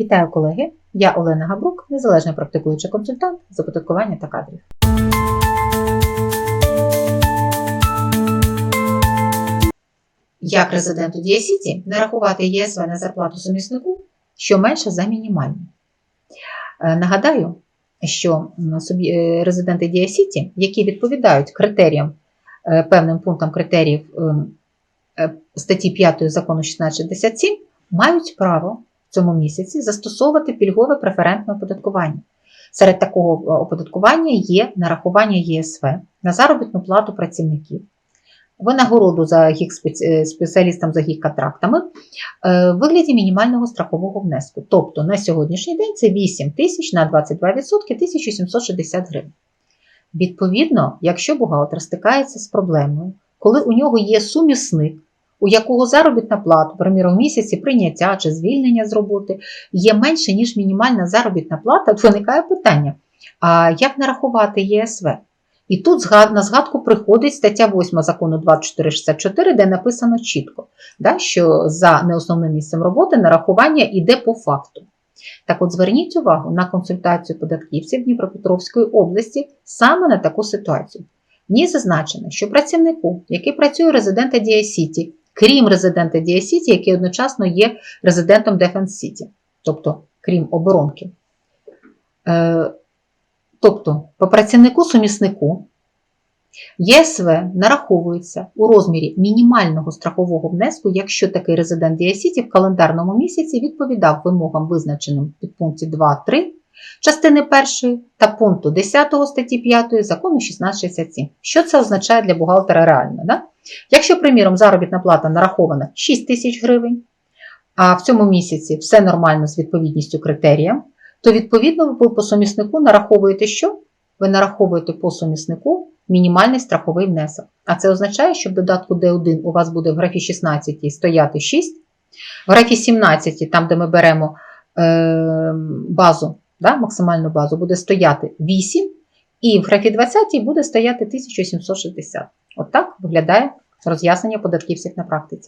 Вітаю, колеги! Я Олена Габрук, незалежний практикуючий консультант з оподаткування та кадрів. Як резиденту Діасіті нарахувати ЄСВ на зарплату суміснику, що менше за мінімальну. Е, Нагадаю, що е, резиденти Діасіті, які відповідають критеріям, е, певним пунктам критеріїв ем, статті 5 закону 1667, мають право в цьому місяці застосовувати пільгове преферентне оподаткування. Серед такого е, оподаткування є нарахування ЄСВ на заробітну плату працівників, винагороду за гік спеціалістам за гік-контрактами е, в вигляді мінімального страхового внеску. Тобто на сьогоднішній день це 8 тисяч на 22% 1760 гривень. Відповідно, якщо бухгалтер стикається з проблемою, коли у нього є сумісник, у якого заробітна плата, приміром, в місяці прийняття чи звільнення з роботи є менше, ніж мінімальна заробітна плата, то виникає питання: а як нарахувати ЄСВ? І тут на згадку приходить стаття 8 закону 2464, де написано чітко, да, що за неосновним місцем роботи нарахування йде по факту. Так от зверніть увагу на консультацію податківців Дніпропетровської області саме на таку ситуацію. В ній зазначено, що працівнику, який працює резидента Діасіті, крім резидента Діасіті, який одночасно є резидентом Defense City, тобто крім оборонки. Е, тобто, по працівнику суміснику ЄСВ нараховується у розмірі мінімального страхового внеску, якщо такий резидент Діасіті в календарному місяці відповідав вимогам, визначеним під пункті 2.3 частини 1 та пункту 10 статті 5 закону 1667. Що це означає для бухгалтера реально? Да? Якщо, приміром, заробітна плата нарахована 6 тисяч гривень, а в цьому місяці все нормально з відповідністю критеріям, то відповідно ви по суміснику нараховуєте що? Ви нараховуєте по суміснику мінімальний страховий внесок. А це означає, що в додатку D1 у вас буде в графі 16 стояти 6, в графі 17, там де ми беремо е, базу, да, максимальну базу, буде стояти 8, і в графі 20 буде стояти 1760. От виглядає роз'яснення податківців на практиці.